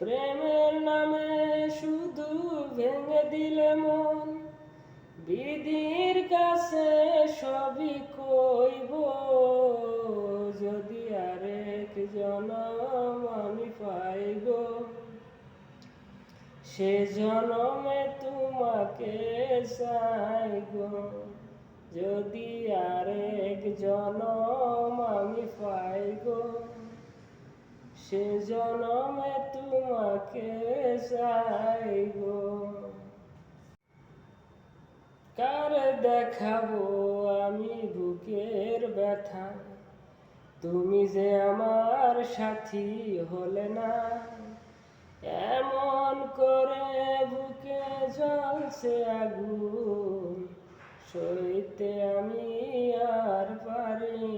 প্রেমের নামে শুধু ভেঙে দিলে মন। বিধির কাছে সবই কইব, যদি আরেক জনম আমি পাইব। সে জনমে তোমাকে চাই গো যদি আরেক জনম আমি পাই গো সে জনমে তোমাকে চাই গো কার দেখাবো আমি বুকের ব্যথা? তুমি যে আমার সাথী হলে না। এমন করে বুকে জ্বলছে আগুন, সইতে আমি আর পারি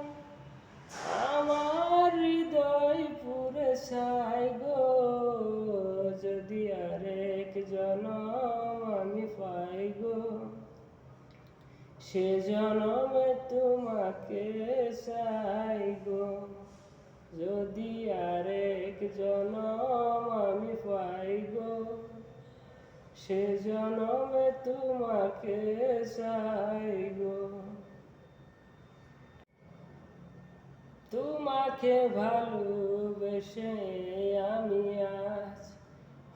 আরেক জনম আমি পাই গো। সে জনমে তোমাকে চাই গো। যদি আরেক জনম আমি পাই গো, সে জনমে তোমাকে চাই গো। তোমাকে ভালোবেসে আমি আজ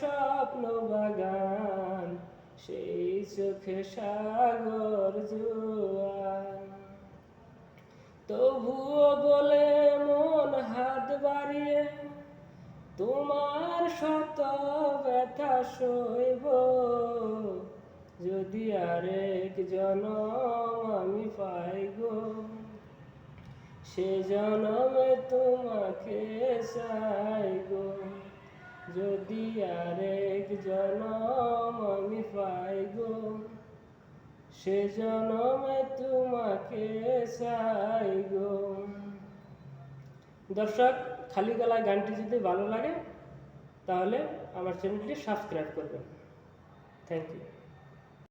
স্বপ্ন বাগান, সেই চোখে সাগর জোয়ার তবুও বলে মন হাত বাড়িয়ে, তোমার শত ব্যথা সইব। যদি আরেক জনম আমি পাই গো, সে জনমে তোমাকে চাই গো। যদি আরেক জনম আমি পাই গো, সে জনমে তোমাকে চাই গো। দর্শক, খালি গলায় গানটি যদি ভালো লাগে, তাহলে আমার চ্যানেলটি সাবস্ক্রাইব করবেন। Thank you